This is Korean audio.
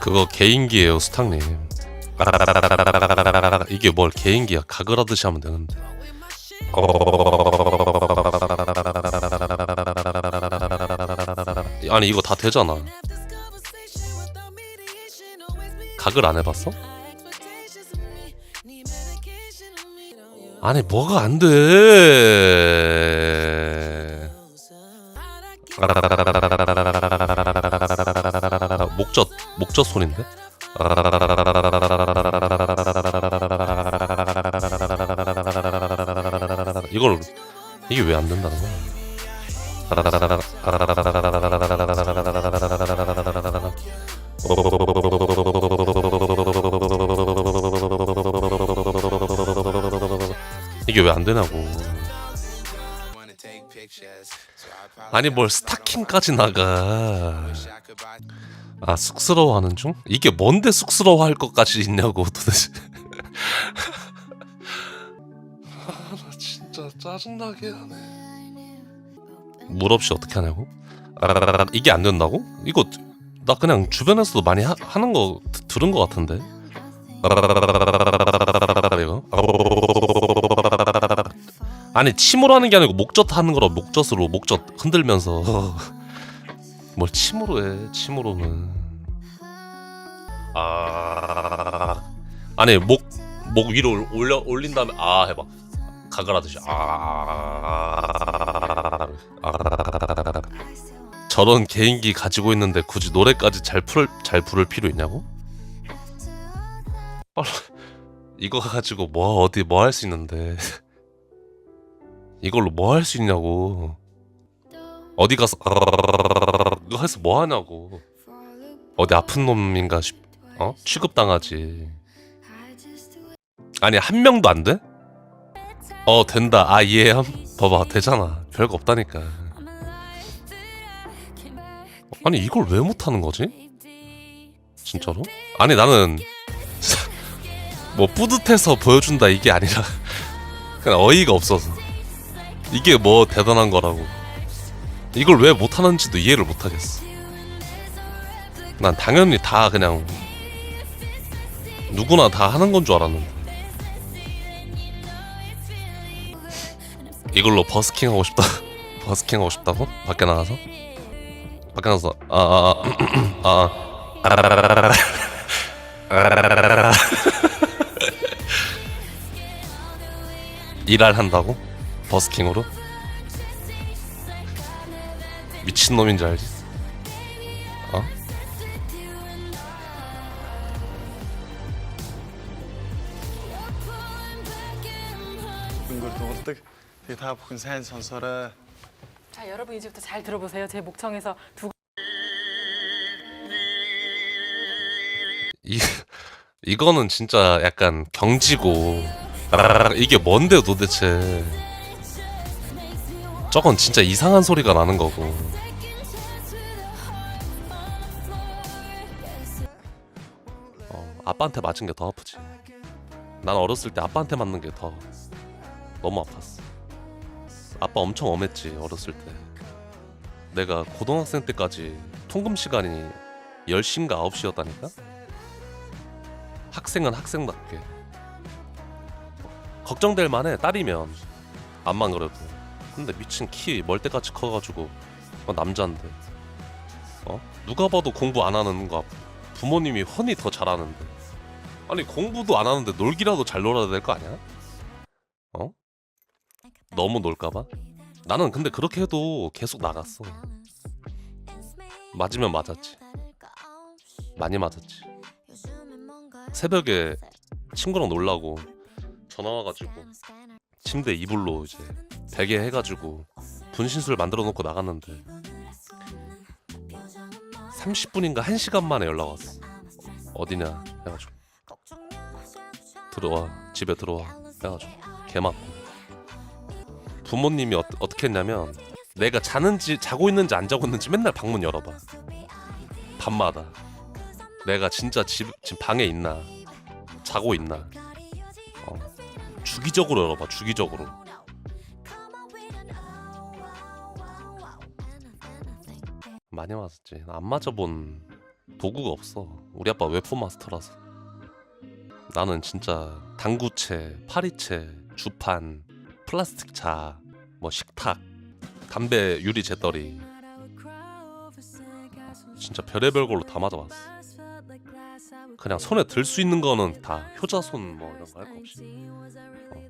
그거 개인기예요 수탁님. 이게 뭘 개인기야? 가글하듯이 하면 되는데. 아니 이거 다 되잖아 가글 안 해봤어? 아니 뭐가 안 돼? 목젖 목젖 소리인데? 이걸 이게 왜 안 된다는 거야? 이게 왜 안 되냐고. 아니 뭘 스타킹까지 나가. 아 쑥스러워하는 중? 이게 뭔데 쑥스러워할 것까지 있냐고 도대체. 아, 나 진짜 짜증나게 하네. 물 없이 어떻게 하냐고? 아, 이게 안 된다고? 이거 나 그냥 주변에서도 많이 하, 하는 거 드- 들은 것 같은데. 이거. 아니 침으로 하는 게 아니고 목젖 하는 거라 목젖으로 목젖 흔들면서. 뭘 침으로 해 침으로는. 아. 아니 목 목 위로 올려 올린 다음에 아 해봐. 가글하듯이 아. 저런 개인기 가지고 있는데 굳이 노래까지 잘 풀 잘 부를 필요 있냐고? 아, 이거 가지고 뭐 어디 뭐 할 수 있는데 이걸로 뭐 할 수 있냐고. 어디 가서 이거 해서 뭐 하냐고. 어디 아픈 놈인가 싶 어? 취급당하지. 아니 한 명도 안 돼? 어 된다. 아 이해함? 봐봐. 되잖아. 별거 없다니까. 아니 이걸 왜 못하는 거지? 진짜로? 아니 나는 뭐 뿌듯해서 보여준다 이게 아니라 그냥 어이가 없어서 이게 뭐 대단한 거라고 이걸 왜 못하는지도 이해를 못하겠어 난 당연히 다 그냥 누구나 다 하는 건 줄 알았는데 이걸로 버스킹 하고 싶다 버스킹 하고 싶다고? 밖에 나가서? 밖에 나가서 아아아 아아 일할 한다고? 버스킹으로? 미친놈인 줄 알지? 어? 다 근사한 선수라 자 여러분 이제부터 잘 들어보세요. 제 목청에서 두 이 이거는 진짜 약간 경지고 아, 이게 뭔데 도대체 저건 진짜 이상한 소리가 나는 거고. 어, 아빠한테 맞은 게 더 아프지. 난 어렸을 때 아빠한테 맞는 게 더 너무 아팠어. 아빠 엄청 엄했지 어렸을 때. 내가 고등학생 때까지 통금 시간이 10시인가 9시였다니까? 학생은 학생답게. 걱정될 만해 딸이면. 암만 그래도 근데 미친 키 멀때같이 커가지고 어, 남잔데 어 누가 봐도 공부 안 하는 거 부모님이 훤히 더 잘하는데 아니 공부도 안 하는데 놀기라도 잘 놀아야 될 거 아니야? 어? 너무 놀까봐? 나는 근데 그렇게 해도 계속 나갔어 맞으면 맞았지 많이 맞았지 새벽에 친구랑 놀라고 전화 와가지고 침대 이불로 이제 베개 해가지고 분신술 만들어 놓고 나갔는데 30분인가 1시간 만에 연락 왔어. 어디냐 해가지고. 들어와 집에 들어와 해가지고 개 맞고. 부모님이 어, 어떻게 했냐면 내가 자는지 자고 있는지 안 자고 있는지 맨날 방문 열어봐. 밤마다. 내가 진짜 집, 지금 방에 있나? 자고 있나? 어. 주기적으로 열어봐 주기적으로. 많이 맞았지. 안 맞아본 도구가 없어. 우리 아빠 웹폰 마스터라서. 나는 진짜 당구채 파리채 주판 플라스틱 차 뭐 식탁 담배 유리 재떨이. 진짜 별의별 걸로 다 맞아봤어 그냥 손에 들 수 있는 거는 다 효자손 뭐 이런 거 할 거 없이 어.